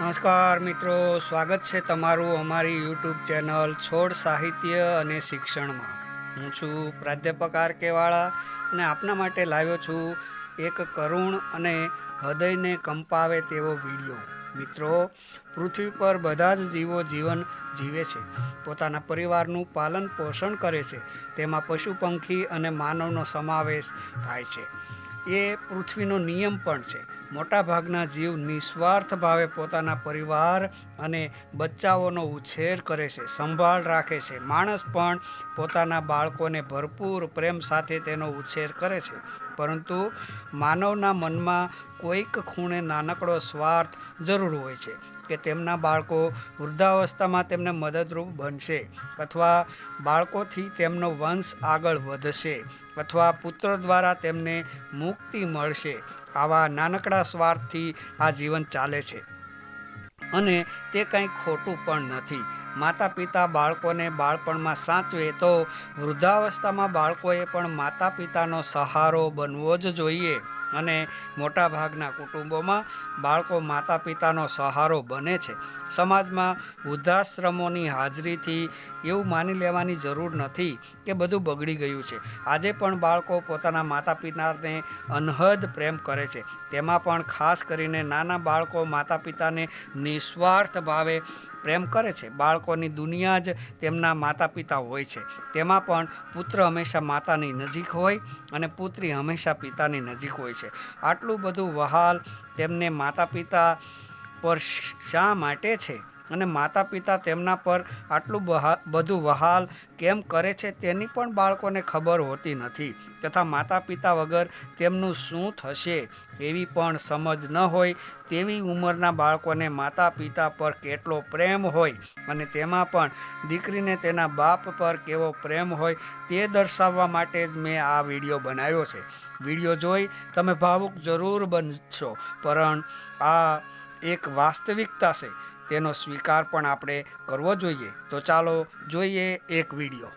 નમસ્કાર મિત્રો, સ્વાગત છે તમારું અમારી યુટ્યુબ ચેનલ છોડ સાહિત્ય અને શિક્ષણમાં. હું છું પ્રાધ્યાપક આર કેવાળા અને આપના માટે લાવ્યો છું એક કરુણ અને હૃદયને કંપાવે તેવો વીડિયો. મિત્રો, પૃથ્વી પર બધા જ જીવો જીવન જીવે છે. પોતાના પરિવારનું પાલન પોષણ કરે છે. તેમાં પશુ પંખી અને માનવનો સમાવેશ થાય છે. એ પૃથ્વીનો નિયમ પણ છે. મોટાભાગના જીવ નિસ્વાર્થ ભાવે પોતાના પરિવાર અને બચ્ચાઓનો ઉછેર કરે છે, સંભાળ રાખે છે. માણસ પણ પોતાના બાળકોને ભરપૂર પ્રેમ સાથે તેનો ઉછેર કરે છે. પરંતુ માનવના મનમાં કોઈક ખૂણે નાનકડો સ્વાર્થ જરૂર હોય છે કે તેમના બાળકો વૃદ્ધાવસ્થામાં તેમને મદદરૂપ બનશે અથવા બાળકોથી તેમનો વંશ આગળ વધશે. અથવા પુત્ર દ્વારા તેમને મુક્તિ મળશે. આવા નાનકડા સ્વાર્થથી આ જીવન ચાલે છે. અને તે કંઈ ખોટું પણ નથી. માતા પિતા બાળકોને બાળપણમાં સાચવે તો વૃદ્ધાવસ્થામાં બાળકોએ પણ માતા પિતાનો સહારો બનવો જ જોઈએ. અને મોટાભાગના કુટુંબોમાં બાળકો માતા પિતાનો સહારો બને છે. સમાજમાં વૃદ્ધાશ્રમોની હાજરીથી એવું માની લેવાની જરૂર નથી કે બધું બગડી ગયું છે. આજે પણ બાળકો પોતાના માતા પિતાને અનહદ પ્રેમ કરે છે. તેમાં પણ ખાસ કરીને નાના બાળકો માતા પિતાને નિસ્વાર્થ ભાવે પ્રેમ કરે છે. બાળકોની દુનિયા જ તેમના માતા પિતા હોય છે. તેમાં પણ પુત્ર હંમેશા માતાની નજીક હોય અને પુત્રી હંમેશા પિતાની નજીક હોય છે. આટલું બધું વહાલ તેમને માતા પિતા પર શા માટે છે? અને માતા પિતા તેમના પર આટલું બધું વહાલ કેમ કરે છે તેની પણ બાળકોને ખબર હોતી નથી તથા માતા પિતા વગર તેમનું શું થશે એવી પણ સમજ ન હોય તેવી ઉંમરના બાળકોને માતા પિતા પર કેટલો પ્રેમ હોય અને તેમાં પણ દીકરીને તેના બાપ પર કેવો પ્રેમ હોય તે દર્શાવવા માટે જ મેં આ વીડિયો બનાવ્યો છે. વીડિયો જોઈ તમે ભાવુક જરૂર બનશો, પણ આ એક વાસ્તવિકતા છે. તેનો સ્વીકાર પણ આપણે કરવો જોઈએ. તો ચાલો જોઈએ એક વીડિયો.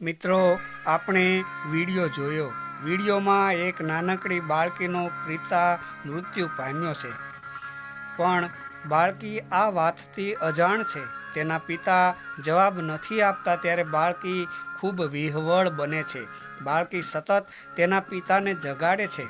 મિત્રો, આપણે વીડિયો જોયો. વિડીયોમાં એક નાનકડી બાળકીનો પિતા મૃત્યુ પામ્યો છે. પણ બાળકી આ વાતથી અજાણ છે. તેના પિતા જવાબ નથી આપતા ત્યારે બાળકી ખૂબ વિહવળ બને છે. બાળકી સતત તેના પિતાને જગાડે છે.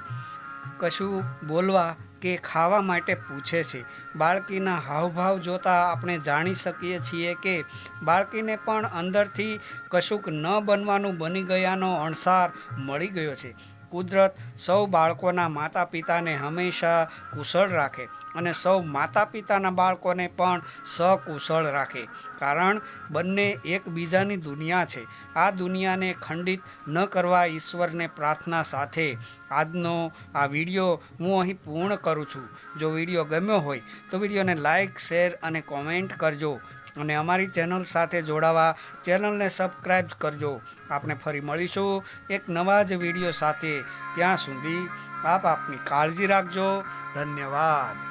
કશું બોલવા કે ખાવા માટે પૂછે છે. બાળકીના હાવભાવ જોતાં આપણે જાણી શકીએ છીએ કે બાળકીને પણ અંદરથી કશુંક ન બનવાનું બની ગયાનો અણસાર મળી ગયો છે. કુદરત સૌ બાળકોના માતા પિતાને હંમેશા કુશળ રાખે અને સૌ માતા પિતાના બાળકોને પણ સકુશળ રાખે. કારણ બંને એકબીજાની દુનિયા છે. આ દુનિયાને ખંડિત ન કરવા ઈશ્વરને પ્રાર્થના સાથે આજનો આ વીડિયો હું અહીં પૂર્ણ કરું છું. જો વીડિયો ગમ્યો હોય તો વિડીયોને લાઇક શેર અને કોમેન્ટ કરજો. અને અમારી ચેનલ સાથે જોડાવા ચેનલને સબસ્ક્રાઈબ કરજો. આપણે ફરી મળીશું એક નવા જ વીડિયો સાથે. ત્યાં સુધી આપ આપની કાળજી રાખજો. ધન્યવાદ.